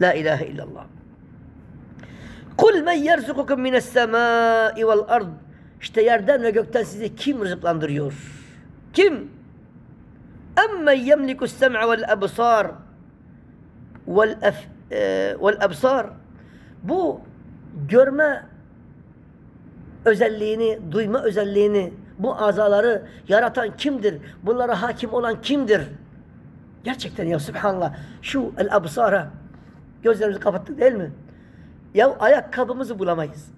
La ilahe illallah. Kul men yerzukukum mines semai vel ard. İşte yerden ve gökten sizi kim rızıklandırıyor? Kim? Emmen yemlikus sem'a vel absar vel ef, e, vel absar. Bu görme özelliğini, duyma özelliğini, bu azaları yaratan kimdir? Bunlara hakim olan kimdir? Gerçekten ya subhanallah. Şu el absara gözlerimizi kapattık değil mi? Ya ayakkabımızı bulamayız.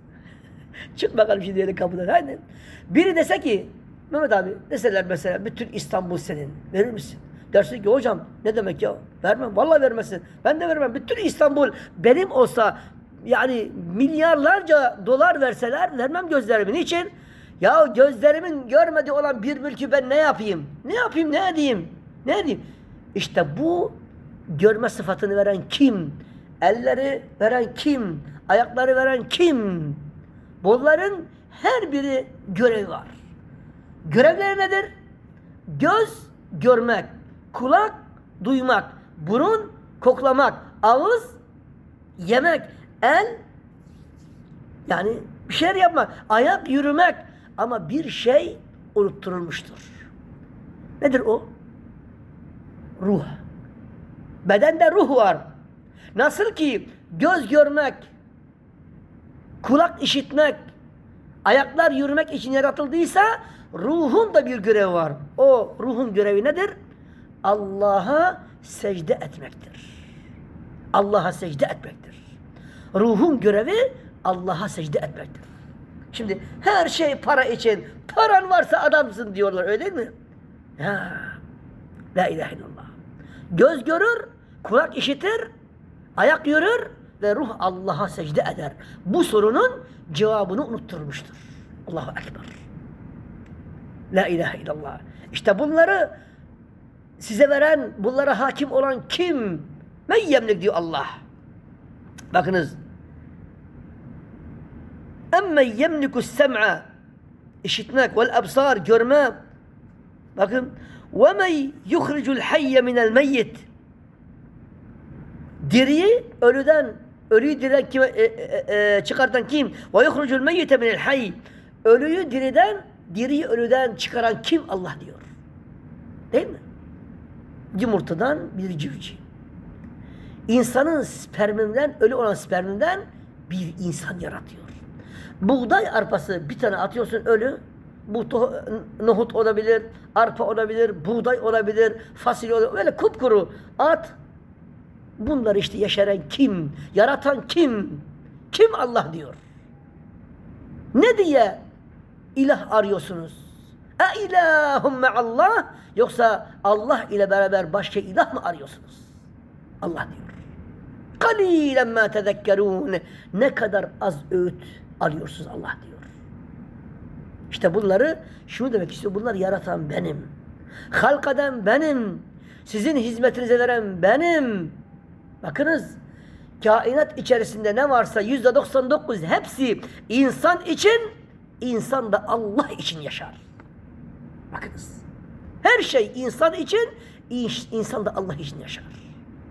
Çık bakalım şimdi yeni kapıdan. Hadi. Biri dese ki Mehmet abi deseler mesela bütün İstanbul senin. Verir misin? Dersin ki hocam ne demek ya? Vermem. Vallahi vermesin. Ben de vermem. Bütün İstanbul benim olsa yani milyarlarca dolar verseler vermem gözlerimin. Niçin? Ya gözlerimin görmediği olan bir mülkü ben ne yapayım? Ne yapayım? Ne edeyim? Ne edeyim? İşte bu görme sıfatını veren kim? Elleri veren kim? Ayakları veren kim? Bunların her biri görevi var. Görevleri nedir? Göz görmek, kulak duymak, burun koklamak, ağız yemek, el yani bir şeyler yapmak, ayak yürümek ama bir şey unutturulmuştur. Nedir o? Ruh. Bedende ruh var. Nasıl ki göz görmek, kulak işitmek, ayaklar yürümek için yaratıldıysa ruhun da bir görevi var. O ruhun görevi nedir? Allah'a secde etmektir. Allah'a secde etmektir. Ruhun görevi Allah'a secde etmektir. Şimdi her şey para için. Paran varsa adamsın diyorlar öyle değil mi? Ya. La ilahe illallah. Göz görür, kulak işitir, ayak yürür ve ruh Allah'a secde eder. Bu sorunun cevabını unutturmuştur. Allahu Ekber. La ilahe illallah. İşte bunları size veren, bunlara hakim olan kim? Men yemlik diyor Allah. Bakınız. Emme yemliku sem'a işitmek vel absar görme. Bakın. Ve men yuhricul hayye minel meyyit. Diriyi ölüden ölüyü diriden kime, e, e, e, çıkartan kim? Ve yuhricul meyyite minel hayy. Ölüyü diriden, diriyi ölüden çıkaran kim? Allah diyor. Değil mi? Yumurtadan bir civciv. İnsanın sperminden, ölü olan sperminden bir insan yaratıyor. Buğday arpası bir tane atıyorsun ölü. Bu nohut olabilir, arpa olabilir, buğday olabilir, fasulye olabilir. Böyle kupkuru at. Bunları işte yeşeren kim? Yaratan kim? Kim Allah diyor. Ne diye ilah arıyorsunuz? E ilahum Allah yoksa Allah ile beraber başka ilah mı arıyorsunuz? Allah diyor. Kalilen ma tezekkerun. Ne kadar az öğüt alıyorsunuz Allah diyor. İşte bunları şunu demek istiyor. Bunları yaratan benim. Halk benim. Sizin hizmetinize veren benim. Bakınız kainat içerisinde ne varsa yüzde 99 hepsi insan için insan da Allah için yaşar. Bakınız. Her şey insan için insan da Allah için yaşar.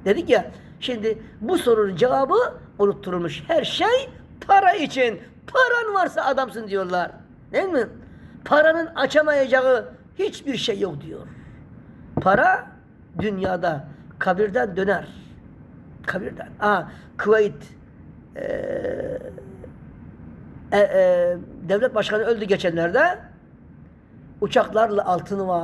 Dedik ya şimdi bu sorunun cevabı unutturulmuş. Her şey para için. Paran varsa adamsın diyorlar. Değil mi? Paranın açamayacağı hiçbir şey yok diyor. Para dünyada kabirden döner. Kabirden. Aa, Kuveyt eee, e, e, devlet başkanı öldü geçenlerde. Uçaklarla altını var.